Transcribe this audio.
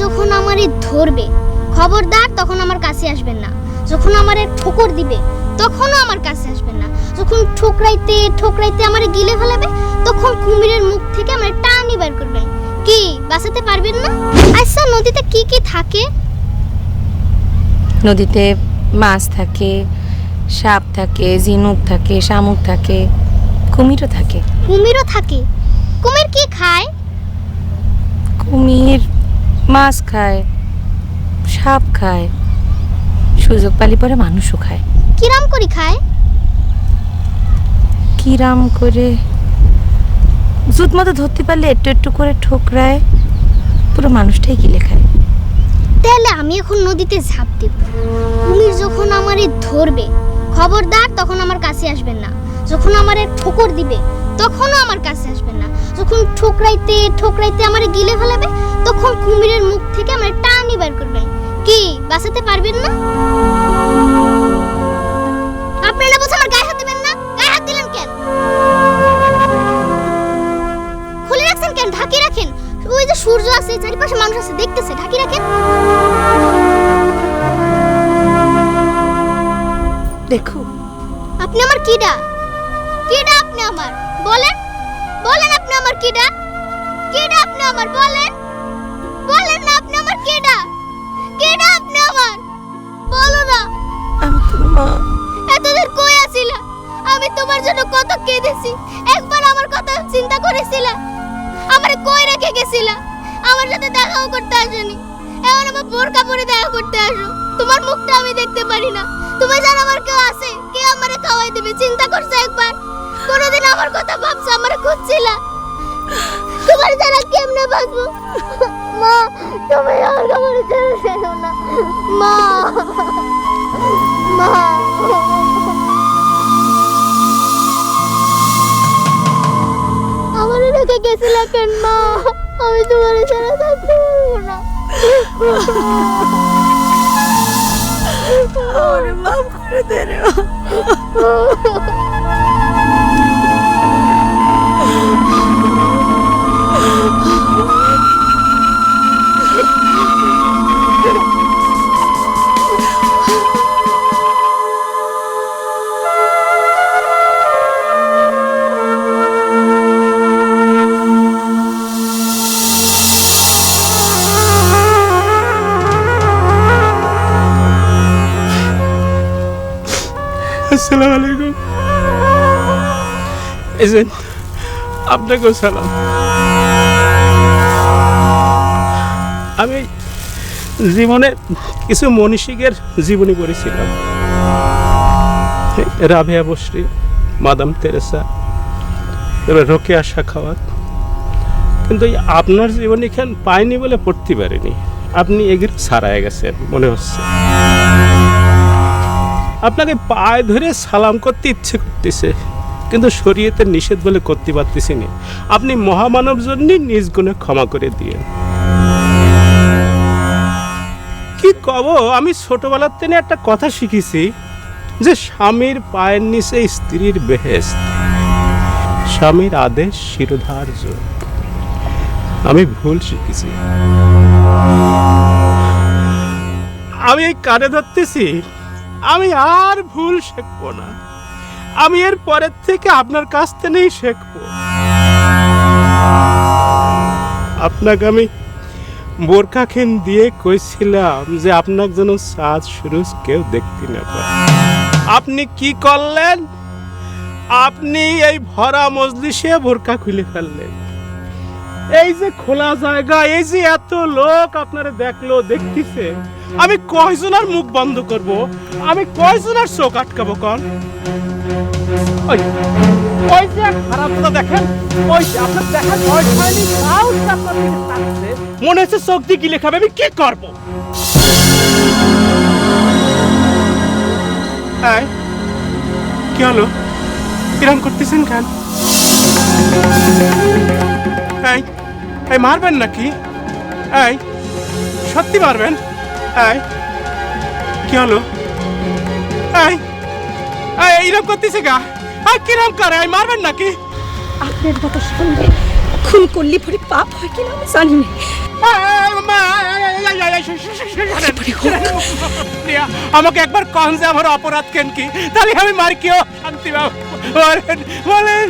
যখন আমারে ধরবে খবরদার তখন আমার কাছে আসবেন না। যখন আমারে ঠোকর দিবে তখনও আমার কাছে আসবেন না। যখন ঠোকরাইতে ঠোকরাইতে আমারে গিলে ফেলাবে তখন কুমিরের মুখ থেকে আমার টানি বের করবেন কি বাঁচাতে পারবেন না? আচ্ছা নদীতে কি কি থাকে? নদীতে মাছ থাকে সাপ থাকে ঝিনুক থাকে শামুক থাকে কুমিরও থাকে। কুমিরও থাকে। কুমির কি খায়? কুমির মাছ খায় সাপ খায় সুযোগ পালি পরে মানুষও খায়। কিরাম করি খায়? কিরাম করে? জুত মতো ধরতে পারলে একটু একটু করে ঠোকরায় পুরো মানুষটাই গিলে খায়। তাহলে আমি এখন নদীতে ঝাঁপ দেব। কুমির যখন আমারে ধরবে খবরদার তখন আমার কাছে আসবেন না। যখন আমারে ঠোকর দিবে তখনও আমার কাছে আসবেন না। যখন ঠোকরাইতে ঠোকরাইতে আমারে গিলে ফেলাবে তখন কুমিরের মুখ থেকে আমার টানি বের করবেন। কি বাঁচাতে পারবেন না? আপনি না বলছে আমার গায়ে হাত দিবেন না? গায়ে হাত দিলেন কেন? খুলে রাখছেন কেন? ঢাকি রাখেন? ওই যে সূর্য আছে চারিপাশে মানুষ আছে দেখতেছে ঢাকি রাখেন। দেখো। আপনি আমার কিডা? কিডা আপনি আমার? বলেন। বলেন আপনি আমার কিডা? কিডা আপনি আমার? বলেন। কিডা? কিডা আপনি আমার বলো না। আমি তোর মা। এতদিন কই আছিলা আমি তোমার জন্য কত কেঁদেছি। একবার আমার কথা চিন্তা করেছিলা? আমার কই রেখে গেছিলা? আমার সাথে দেখাও করতে আসনি। এখন আমার বোরকা পরে দেখা করতে আসো। তোমার মুখটা আমি দেখতে পারি না। তুমি জানো আমার কেউ আছে? কে আমারে খাওয়াই দেবে? চিন্তা করছ একবার? কোনোদিন আমার কথা ভাবছ আমার খুঁজছিলা? তোমার যারা কেমনে বাঁচবো? মা তুমি আমার ছেড়ে না। মা মা। আমার রেখে গেছিল কেন মা? আমি তোমার ছাড়া থাকতে পারব না। ওরে মাফ করে দে রে আসসালামু আলাইকুম। এজেন্ট আপনাকেও সালাম। আমি জীবনে কিছু মনীষীকের জীবনী পড়েছিলাম। রাভিয়া বসরি, মাদাম তেরেসা তারপরে রোকেয়া শাখাওয়াত। কিন্তু আপনার জীবনী খান পাইনি বলে পড়তে পারিনি। আপনি এগুলো ছাড়ায় গেছেন, মনে হচ্ছে। আপনাকে পায়ে ধরে সালাম করতে ইচ্ছে করতেছে, কিন্তু শরীয়তের নিষেধ বলে করতে পারতেছি না। আপনি মহামানব জন্য নিজ গুণে ক্ষমা করে দিয়ে কি কব, আমি ছোটবেলার থেকে একটা কথা শিখেছি যে স্বামীর পায়ের নিচে স্ত্রীর বেহেস্ত স্বামীর আদেশ শিরোধার্য। আমি ভুল শিখেছি। আমি এই কানে ধরতেছি আমি আর ভুল শিখব না। আমি এর পরের থেকে আপনার কাছ থেকেই শিখব। আপনাকে আমি বোরকাখেন দিয়ে কইছিলাম যে আপনাকে যেন সাজ সুরুজ কেউ দেখতে না পায়। আপনি কি করলেন? আপনি এই ভরা মজলিসে বোরকা খুলে ফেললেন। এই যে খোলা জায়গা, এই যে এত লোক আপনারা দেখল, দেখতেছে আমি কয়জনের মুখ বন্ধ করব? আমি কয়জনের চোখ আটকাবো কন? ওই ওই যে খারাপটা দেখেন ওই আপনার দেখেন ওই হয়নি তাও। মনে হচ্ছে চোখ দিয়ে গিলে খাবে আমি কি করব? এই, কি হলো? কিরম করতেছেন কেন? এই মারবেন নাকি? এই সত্যি মারবেন? এই কি হলো এই এই এইরকম করতেছে গা এই কিরম করে এই মারবেন নাকি আপনার মতো সামনে খুন করলি পরে পাপ হয় কিনা আমি জানি না আমাকে একবার কন যে আমার অপরাধ কেন কি তাহলে আমি মার কেউ শান্তি পাবো বলেন বলেন